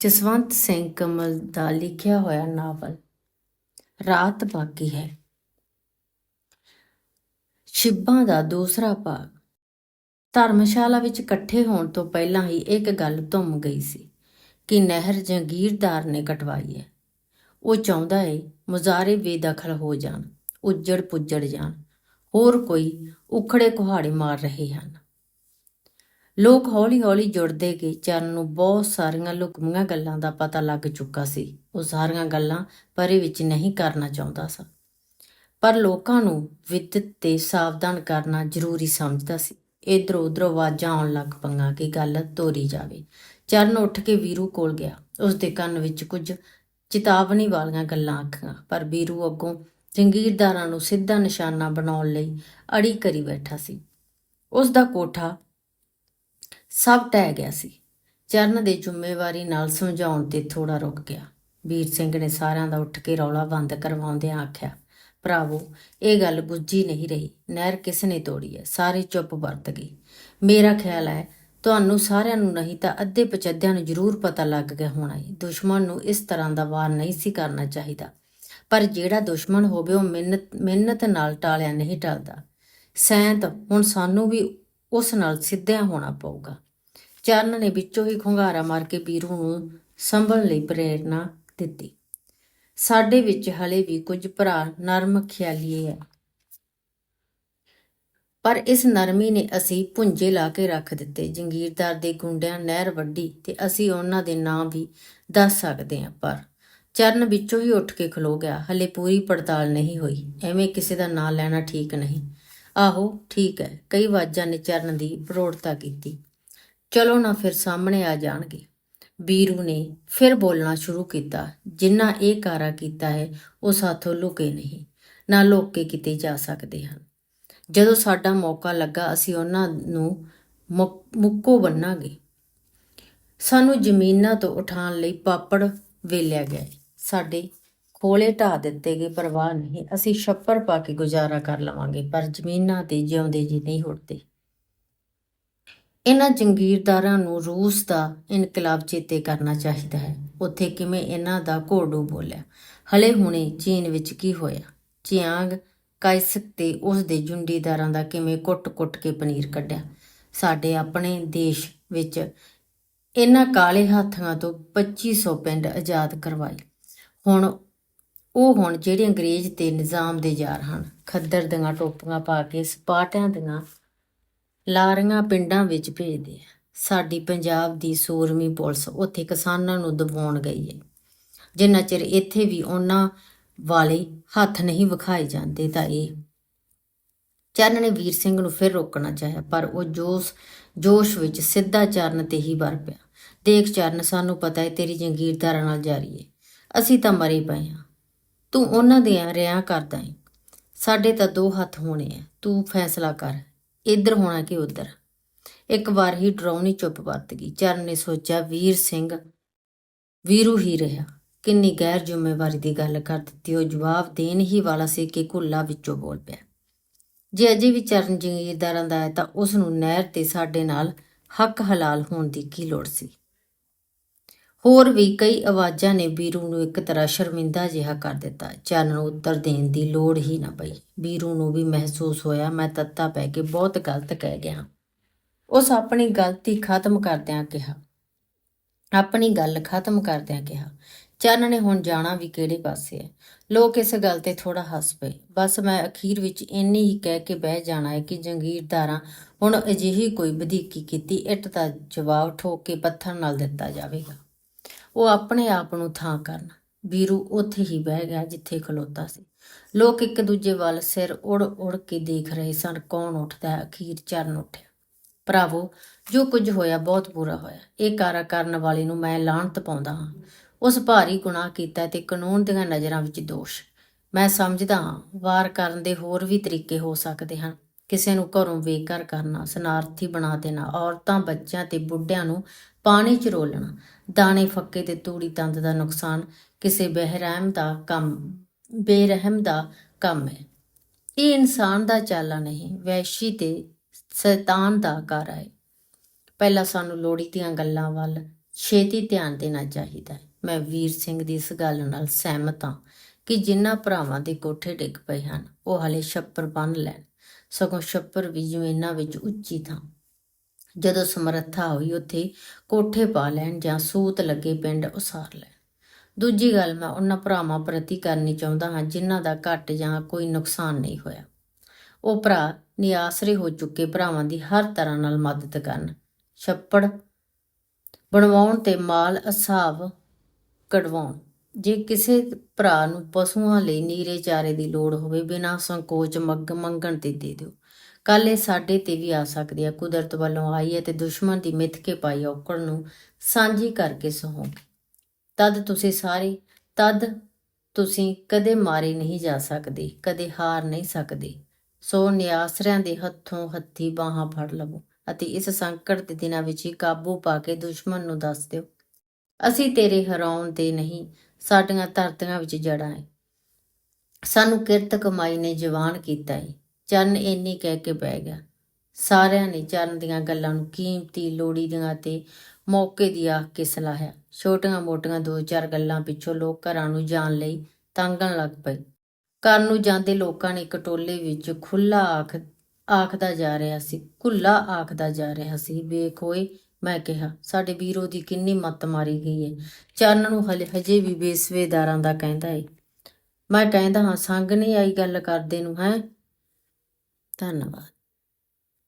ਜਸਵੰਤ ਸਿੰਘ ਕਮਲ ਦਾ ਲਿਖਿਆ ਹੋਇਆ ਨਾਵਲ ਰਾਤ ਬਾਕੀ ਹੈ। ਸ਼ਿਬਾਂ ਦਾ ਦੂਸਰਾ ਭਾਗ। ਧਰਮਸ਼ਾਲਾ ਵਿੱਚ ਇਕੱਠੇ ਹੋਣ ਤੋਂ ਪਹਿਲਾਂ ਹੀ ਇੱਕ ਗੱਲ ਧੁੰਮ ਗਈ ਸੀ ਕਿ ਨਹਿਰ ਜੰਗੀਰਦਾਰ ਨੇ ਕਟਵਾਈ ਹੈ। ਉਹ ਚਾਹੁੰਦਾ ਏ ਮੁਜ਼ਾਰੇ ਬੇਦਖਲ ਹੋ ਜਾਣ ਉੱਜੜ ਪੁੱਜੜ ਜਾਣ, ਹੋਰ ਕੋਈ ਉਖੜੇ ਕੁਹਾੜੇ ਮਾਰ ਰਹੇ ਹਨ। ਲੋਕ ਹੌਲੀ-ਹੌਲੀ ਜੁੜਦੇ ਗਏ। ਚਰਨ ਨੂੰ ਬਹੁਤ ਸਾਰੀਆਂ ਲੁਕਮੀਆਂ ਗੱਲਾਂ ਦਾ ਪਤਾ ਲੱਗ ਚੁੱਕਾ ਸੀ। ਉਹ ਸਾਰੀਆਂ ਗੱਲਾਂ ਪਰੇ ਵਿੱਚ ਨਹੀਂ ਕਰਨਾ ਚਾਹੁੰਦਾ ਸੀ। ਪਰ ਲੋਕਾਂ ਨੂੰ ਵਿਦਿਤ ਤੇ ਸਾਵਧਾਨ ਕਰਨਾ ਜ਼ਰੂਰੀ ਸਮਝਦਾ ਸੀ। ਇਧਰੋਂ ਉਧਰੋਂ ਆਵਾਜ਼ਾਂ ਆਉਣ ਲੱਗ ਪਈਆਂ ਕਿ ਗੱਲ ਤੋਰੀ ਜਾਵੇ। ਚਰਨ ਉੱਠ ਕੇ ਵੀਰੂ ਕੋਲ ਗਿਆ। ਉਸ ਦੇ ਕੰਨ ਵਿੱਚ ਕੁਝ ਚੇਤਾਵਨੀ ਵਾਲੀਆਂ ਗੱਲਾਂ ਆਖੀਆਂ। ਪਰ ਵੀਰੂ ਅੱਗੋਂ ਜੰਗੀਰਦਾਰਾਂ ਨੂੰ ਸਿੱਧਾ ਨਿਸ਼ਾਨਾ ਬਣਾਉਣ ਲਈ ਅੜੀ ਕਰੀ ਬੈਠਾ ਸੀ। ਉਸ ਦਾ ਕੋਠਾ ਸਭ ਟਹਿ ਗਿਆ ਸੀ। ਚਰਨ ਦੇ ਜ਼ਿੰਮੇਵਾਰੀ ਨਾਲ ਸਮਝਾਉਣ ਤੇ ਥੋੜਾ ਰੁਕ ਗਿਆ। ਵੀਰ ਸਿੰਘ ਨੇ ਸਾਰਿਆਂ ਦਾ ਉੱਠ ਕੇ ਰੌਲਾ ਬੰਦ ਕਰਵਾਉਂਦਿਆਂ ਆਖਿਆ, ਭਰਾਵੋ, ਇਹ ਗੱਲ ਗੁੱਜੀ ਨਹੀਂ ਰਹੀ। ਨਹਿਰ ਕਿਸ ਨੇ ਤੋੜੀ ਹੈ? ਸਾਰੇ ਚੁੱਪ ਵਰਤ ਗਏ ਮੇਰਾ ਖਿਆਲ ਹੈ, ਤੁਹਾਨੂੰ ਸਾਰਿਆਂ ਨੂੰ ਨਹੀਂ ਤਾਂ ਅੱਧੇ ਪਚੱਦਿਆਂ ਨੂੰ ਜ਼ਰੂਰ ਪਤਾ ਲੱਗ ਗਿਆ ਹੋਣਾ ਹੈ ਦੁਸ਼ਮਣ ਨੂੰ ਇਸ ਤਰ੍ਹਾਂ ਦਾ ਵਾਰ ਨਹੀਂ ਸੀ ਕਰਨਾ ਚਾਹੀਦਾ। ਪਰ ਜਿਹੜਾ ਦੁਸ਼ਮਣ ਹੋਵੇ, ਉਹ ਮਿਹਨਤ ਮਿਹਨਤ ਨਾਲ ਟਾਲਿਆ ਨਹੀਂ ਟਲਦਾ। ਸੈਂਤ, ਹੁਣ ਸਾਨੂੰ ਵੀ ਉਸ ਨਾਲ ਸਿੱਧਿਆਂ ਹੋਣਾ ਪਊਗਾ। ਚਰਨ ਨੇ ਵਿੱਚੋਂ ਹੀ ਖੁੰਗਾਰਾ ਮਾਰ ਕੇ ਪੀਰੂ ਨੂੰ ਸੰਭਲਣ ਲਈ ਪ੍ਰੇਰਣਾ ਦਿੱਤੀ। ਸਾਡੇ ਵਿੱਚ ਹਲੇ ਵੀ ਕੁਝ ਭਰਾ ਨਰਮ ਖਿਆਲੀਏ ਹੈ। ਪਰ ਇਸ ਨਰਮੀ ਨੇ ਅਸੀਂ ਪੁੰਜੇ ਲਾ ਕੇ ਰੱਖ ਦਿੱਤੇ। ਜੰਗੀਰਦਾਰ ਦੇ ਗੁੰਡਿਆਂ ਨਹਿਰ ਵੱਡੀ ਤੇ ਅਸੀਂ ਉਹਨਾਂ ਦੇ ਨਾਂ ਵੀ ਦੱਸ ਸਕਦੇ ਹਾਂ, ਪਰ ਚਰਨ ਵਿੱਚੋਂ ਹੀ ਉੱਠ ਕੇ ਖਲੋ ਗਿਆ। ਹਲੇ ਪੂਰੀ ਪੜਤਾਲ ਨਹੀਂ ਹੋਈ। ਐਵੇਂ ਕਿਸੇ ਦਾ ਨਾਂ ਲੈਣਾ ਠੀਕ ਨਹੀਂ। ਆਹੋ, ਠੀਕ ਹੈ। ਕਈ ਵਾਜਾਂ ਨੇ ਚਰਨ ਦੀ ਪ੍ਰੋੜਤਾ ਕੀਤੀ। ਚਲੋ ਨਾ ਫਿਰ ਸਾਹਮਣੇ ਆ ਜਾਣਗੇ। ਵੀਰੂ ਨੇ ਫਿਰ ਬੋਲਣਾ ਸ਼ੁਰੂ ਕੀਤਾ, ਜਿੰਨਾ ਇਹ ਕਾਰਾ ਕੀਤਾ ਹੈ, ਉਹ ਸਾਥੋਂ ਲੁਕੇ ਨਹੀਂ, ਨਾ ਲੋਕ ਕੇ ਕਿਤੇ ਜਾ ਸਕਦੇ ਹਨ। ਜਦੋਂ ਸਾਡਾ ਮੌਕਾ ਲੱਗਾ, ਅਸੀਂ ਉਹਨਾਂ ਨੂੰ ਮੁੱਕ- ਮੁੱਕੋ ਬੰਨਾਂਗੇ। ਸਾਨੂੰ ਜ਼ਮੀਨਾਂ ਤੋਂ ਉਠਾਉਣ ਲਈ ਪਾਪੜ ਵੇਲਿਆ ਗਿਆ ਹੈ। ਸਾਡੇ ਖੋਲੇ ਢਾ ਦਿੱਤੇ ਗਏ ਪਰਵਾਹ ਨਹੀਂ, ਅਸੀਂ ਛੱਪਰ ਪਾ ਕੇ ਗੁਜ਼ਾਰਾ ਕਰ ਲਵਾਂਗੇ, ਪਰ ਜ਼ਮੀਨਾਂ ਤੇ ਜਿਉਂਦੇ ਜੀ ਨਹੀਂ ਉੱਠਦੇ ਇਹਨਾਂ ਜੰਗੀਰਦਾਰਾਂ ਨੂੰ ਰੂਸ ਦਾ ਇਨਕਲਾਬ ਚੇਤੇ ਕਰਨਾ ਚਾਹੀਦਾ ਹੈ। ਉੱਥੇ ਕਿਵੇਂ ਇਹਨਾਂ ਦਾ ਘੋੜੂ ਬੋਲਿਆ? ਹਲੇ ਹੁਣੇ ਚੀਨ ਵਿੱਚ ਕੀ ਹੋਇਆ? ਚਿਆਂਗ ਕਾਇਸਕ ਤੇ ਉਸ ਦੇ ਜੁੰਡੀਦਾਰਾਂ ਦਾ ਕਿਵੇਂ ਕੁੱਟ-ਕੁੱਟ ਕੇ ਪਨੀਰ ਕੱਢਿਆ? ਸਾਡੇ ਆਪਣੇ ਦੇਸ਼ ਵਿੱਚ ਇਹਨਾਂ ਕਾਲੇ ਹਾਥੀਆਂ ਤੋਂ 2500 ਪਿੰਡ ਆਜ਼ਾਦ ਕਰਵਾਏ। ਹੁਣ ਉਹ ਹੁਣ ਜਿਹੜੇ ਅੰਗਰੇਜ਼ ਤੇ ਨਿਜ਼ਾਮ ਦੇ ਯਾਰ ਹਨ। ਖੱਦਰ ਦੀਆਂ ਟੋਪੀਆਂ ਪਾ ਕੇ ਸਪਾਟਿਆਂ ਦੀਆਂ ਲਾਰੀਆਂ ਪਿੰਡਾਂ ਵਿੱਚ ਭੇਜਦੇ ਆ। ਸਾਡੀ ਪੰਜਾਬ ਦੀ ਸੂਰਮੀ ਪੁਲਿਸ ਉੱਥੇ ਕਿਸਾਨਾਂ ਨੂੰ ਦਬਾਉਣ ਗਈ ਹੈ ਜਿੰਨਾ ਚਿਰ ਇੱਥੇ ਵੀ ਉਹਨਾਂ ਵਾਲੇ ਹੱਥ ਨਹੀਂ ਵਿਖਾਏ ਜਾਂਦੇ ਤਾਂ ਇਹ ਚਰਨ ਨੇ ਵੀਰ ਸਿੰਘ ਨੂੰ ਫਿਰ ਰੋਕਣਾ ਚਾਹਿਆ, ਪਰ ਉਹ ਜੋਸ਼ ਜੋਸ਼ ਵਿੱਚ ਸਿੱਧਾ ਚਰਨ ਤੇ ਹੀ ਵਰ ਪਿਆ। ਦੇਖ ਚਰਨ, ਸਾਨੂੰ ਪਤਾ ਹੈ ਤੇਰੀ ਜੰਗੀਰਦਾਰਾਂ ਨਾਲ ਜਾਰੀ ਹੈ ਅਸੀਂ ਤਾਂ ਮਰੇ ਪਏ ਹਾਂ ਤੂੰ ਉਹਨਾਂ ਦੇ ਰਿਆਂ ਕਰਦਾ ਹੈ ਸਾਡੇ ਤਾਂ ਦੋ ਹੱਥ ਹੋਣੇ ਆ। ਤੂੰ ਫੈਸਲਾ ਕਰ। ਇੱਧਰ ਹੋਣਾ ਕਿ ਉੱਧਰ? ਇੱਕ ਵਾਰ ਹੀ ਡਰਾਉਣੀ ਚੁੱਪ ਵਰਤ ਗਈ। ਚਰਨ ਨੇ ਸੋਚਿਆ, ਵੀਰ ਸਿੰਘ ਵੀਰੂ ਹੀ ਰਿਹਾ। ਕਿੰਨੀ ਗੈਰ ਜ਼ਿੰਮੇਵਾਰੀ ਦੀ ਗੱਲ ਕਰ ਦਿੱਤੀ। ਉਹ ਜਵਾਬ ਦੇਣ ਹੀ ਵਾਲਾ ਸੀ ਕਿ ਕੁੱਲਾ ਵਿੱਚੋਂ ਬੋਲ ਪਿਆ। ਜੇ ਅਜੇ ਵੀ ਚਰਨ ਜਗੀਰਦਾਰਾਂ ਦਾ ਹੈ ਤਾਂ ਉਸ ਨੂੰ ਨਹਿਰ ਤੇ ਸਾਡੇ ਨਾਲ ਹੱਕ ਹਲਾਲ ਹੋਣ ਦੀ ਕੀ ਲੋੜ ਸੀ? ਹੋਰ ਵੀ ਕਈ ਆਵਾਜ਼ਾਂ ਨੇ ਵੀਰੂ ਨੂੰ ਇੱਕ ਤਰ੍ਹਾਂ ਸ਼ਰਮਿੰਦਾ ਜਿਹਾ ਕਰ ਦਿੱਤਾ। ਚਰਨ ਨੂੰ ਉੱਤਰ ਦੇਣ ਦੀ ਲੋੜ ਹੀ ਨਾ ਪਈ। ਵੀਰੂ ਨੂੰ ਵੀ ਮਹਿਸੂਸ ਹੋਇਆ, ਮੈਂ ਤੱਤਾ ਪੈ ਕੇ ਬਹੁਤ ਗਲਤ ਕਹਿ ਗਿਆ ਉਸ ਆਪਣੀ ਗਲਤੀ ਖਤਮ ਕਰਦਿਆਂ ਕਿਹਾ। ਆਪਣੀ ਗੱਲ ਖਤਮ ਕਰਦਿਆਂ ਕਿਹਾ। ਚਰਨ ਨੇ ਹੁਣ ਜਾਣਾ ਵੀ ਕਿਹੜੇ ਪਾਸੇ ਹੈ? ਲੋਕ ਇਸ ਗੱਲ ਤੇ ਥੋੜਾ ਹੱਸ ਪਏ। ਬਸ ਮੈਂ ਅਖੀਰ ਵਿੱਚ ਇੰਨੀ ਹੀ ਕਹਿ ਕੇ ਬਹਿ ਜਾਣਾ ਹੈ ਕਿ ਜੰਗੀਰਦਾਰਾਂ ਹੁਣ ਅਜਿਹੀ ਕੋਈ ਵਧੀਕੀ ਕੀਤੀ, ਇੱਟ ਦਾ ਜਵਾਬ ਠੋਕ ਕੇ ਪੱਥਰ ਨਾਲ ਦਿੱਤਾ ਜਾਵੇਗਾ। ਉਹ ਆਪਣੇ ਆਪ ਨੂੰ ਥਾਂ ਕਰਨ। ਵੀਰੂ ਉੱਥੇ ਹੀ ਬਹਿ ਗਿਆ ਜਿੱਥੇ ਖਲੋਤਾ ਸੀ। ਲੋਕ ਇੱਕ ਦੂਜੇ ਵੱਲ ਸਿਰ ਉੜ ਉੜ ਕੇ ਦੇਖ ਰਹੇ ਸਨ ਕੌਣ ਉੱਠਦਾ ਅਖੀਰ ਚਰਨ ਉੱਠਿਆ। ਭਰਾਵੋ, ਜੋ ਕੁਝ ਹੋਇਆ ਬਹੁਤ ਬੁਰਾ ਹੋਇਆ। ਇਹ ਕਾਰਾ ਕਰਨ ਵਾਲੇ ਨੂੰ ਮੈਂ ਲਾਹਣਤ ਪਾਉਂਦਾ ਹਾਂ। ਉਸ ਭਾਰੀ ਗੁਨਾਹ ਕੀਤਾ ਤੇ ਕਾਨੂੰਨ ਦੀਆਂ ਨਜ਼ਰਾਂ ਵਿੱਚ ਦੋਸ਼। ਮੈਂ ਸਮਝਦਾ ਹਾਂ, ਵਾਰ ਕਰਨ ਦੇ ਹੋਰ ਵੀ ਤਰੀਕੇ ਹੋ ਸਕਦੇ ਹਨ। ਕਿਸੇ ਨੂੰ ਘਰੋਂ ਬੇਘਰ ਕਰਨਾ, ਸਨਾਰਥੀ ਬਣਾ ਦੇਣਾ, ਔਰਤਾਂ, ਬੱਚਿਆਂ ਤੇ ਬੁੱਢਿਆਂ ਨੂੰ ਪਾਣੀ 'ਚ ਰੋਲਣਾ ਦਾਣੇ ਫੱਕੇ ਤੇ ਤੂੜੀ ਤੰਦ ਦਾ ਨੁਕਸਾਨ। ਕਿਸੇ ਬਹਿਰਹਿਮ ਦਾ ਕੰਮ, ਬੇਰਹਿਮ ਦਾ ਕੰਮ ਹੈ। ਇਹ ਇਨਸਾਨ ਦਾ ਚਾਲਾ ਨਹੀਂ ਵੈਸ਼ੀ ਤੇ ਸ਼ੈਤਾਨ ਦਾ ਕਾਰਾ ਹੈ। ਪਹਿਲਾਂ ਸਾਨੂੰ ਲੋੜੀ ਦੀਆਂ ਗੱਲਾਂ ਵੱਲ ਛੇਤੀ ਧਿਆਨ ਦੇਣਾ ਚਾਹੀਦਾ ਹੈ। ਮੈਂ ਵੀਰ ਸਿੰਘ ਦੀ ਇਸ ਗੱਲ ਨਾਲ ਸਹਿਮਤ ਹਾਂ ਕਿ ਜਿਨ੍ਹਾਂ ਭਰਾਵਾਂ ਦੇ ਕੋਠੇ ਡਿੱਗ ਪਏ ਹਨ, ਉਹ ਹਲੇ ਛੱਪਰ ਬੰਨ ਲੈਣ। ਸਗੋਂ ਛੱਪਰ ਵੀ ਜ਼ਮੀਨਾਂ ਵਿੱਚ ਉੱਚੀ ਥਾਂ ਜਦੋਂ ਸਮਰੱਥਾ ਹੋਈ, ਉੱਥੇ ਕੋਠੇ ਪਾ ਲੈਣ ਜਾਂ ਸੂਤ ਲੱਗੇ ਪਿੰਡ ਉਸਾਰ ਲੈਣ। ਦੂਜੀ ਗੱਲ, ਮੈਂ ਉਹਨਾਂ ਭਰਾਵਾਂ ਪ੍ਰਤੀ ਕਰਨੀ ਚਾਹੁੰਦਾ ਹਾਂ ਜਿਨ੍ਹਾਂ ਦਾ ਘੱਟ ਜਾਂ ਕੋਈ ਨੁਕਸਾਨ ਨਹੀਂ ਹੋਇਆ। ਉਹ ਭਰਾ ਨਿਆਸਰੇ ਹੋ ਚੁੱਕੇ ਭਰਾਵਾਂ ਦੀ ਹਰ ਤਰ੍ਹਾਂ ਨਾਲ ਮਦਦ ਕਰਨ। ਛੱਪੜ ਬਣਵਾਉਣ ਤੇ ਮਾਲ ਹਿਸਾਬ ਕਢਵਾਉਣ। ਜੇ ਕਿਸੇ ਭਰਾ ਨੂੰ ਪਸ਼ੂਆਂ ਲਈ ਨੀਰੇ ਚਾਰੇ ਦੀ ਲੋੜ ਹੋਵੇ, ਬਿਨਾਂ ਸੰਕੋਚ ਮੰਗ ਮੰਗਣ ਤੇ ਦੇ ਦਿਓ। ਕੱਲ ਇਹ ਸਾਡੇ ਤੇ ਵੀ ਆ ਸਕਦੀ ਹੈ ਕੁਦਰਤ ਵੱਲੋਂ ਆਈ ਹੈ ਤੇ ਦੁਸ਼ਮਣ ਦੀ ਮਿੱਥ ਕੇ ਪਾਈ ਔਕੜ ਨੂੰ ਸਾਂਝੀ ਕਰਕੇ ਸਹੋਗੇ ਤਦ ਤੁਸੀਂ ਸਾਰੇ, ਤਦ ਤੁਸੀਂ ਕਦੇ ਮਾਰੇ ਨਹੀਂ ਜਾ ਸਕਦੇ, ਕਦੇ ਹਾਰ ਨਹੀਂ ਸਕਦੇ। ਸੋ ਨਿਆਸਰਿਆਂ ਦੇ ਹੱਥੋਂ ਹੱਥੀ ਬਾਹਾਂ ਫੜ ਲਵੋ ਅਤੇ ਇਸ ਸੰਕਟ ਦੇ ਦਿਨਾਂ ਵਿੱਚ ਹੀ ਕਾਬੂ ਪਾ ਕੇ ਦੁਸ਼ਮਣ ਨੂੰ ਦੱਸ ਦਿਓ, ਅਸੀਂ ਤੇਰੇ ਹਰਾਉਣ ਤੇ ਨਹੀਂ, ਸਾਡੀਆਂ ਧਰਤੀਆਂ ਵਿੱਚ ਜੜਾਂ ਹੈ ਸਾਨੂੰ ਕਿਰਤ ਕਮਾਈ ਨੇ ਜਵਾਨ ਕੀਤਾ ਹੈ ਚਰਨ ਇੰਨੀ ਕਹਿ ਕੇ ਬਹਿ ਗਿਆ। ਸਾਰਿਆਂ ਨੇ ਚਰਨ ਦੀਆਂ ਗੱਲਾਂ ਨੂੰ ਕੀਮਤੀ ਲੋੜੀ ਦੀਆਂ ਤੇ ਮੌਕੇ ਦੀ ਆਖ ਕੇ ਸਲਾਹਿਆ। ਛੋਟੀਆਂ ਮੋਟੀਆਂ ਦੋ ਚਾਰ ਗੱਲਾਂ ਪਿੱਛੋਂ ਲੋਕ ਘਰਾਂ ਨੂੰ ਜਾਣ ਲਈ ਤੰਗਣ ਲੱਗ ਪਏ। ਘਰ ਨੂੰ ਜਾਂਦੇ ਲੋਕਾਂ ਨੇ ਇੱਕ ਟੋਲੇ ਵਿੱਚ ਖੁੱਲਾ ਆਖ, ਆਖਦਾ ਜਾ ਰਿਹਾ ਸੀ ਖੁੱਲਾ ਆਖਦਾ ਜਾ ਰਿਹਾ ਸੀ, ਵੇਖ ਓਏ, ਮੈਂ ਕਿਹਾ, ਸਾਡੇ ਵੀਰੋ ਦੀ ਕਿੰਨੀ ਮੱਤ ਮਾਰੀ ਗਈ ਹੈ ਚਰਨ ਨੂੰ ਹਲੇ, ਹਜੇ ਵੀ ਬੇਸਵੇਦਾਰਾਂ ਦਾ ਕਹਿੰਦਾ ਏ। ਮੈਂ ਕਹਿੰਦਾ ਹਾਂ, ਸੰਗ ਨਹੀਂ ਆਈ ਗੱਲ ਕਰਦੇ ਨੂੰ, ਹੈ? 算了吧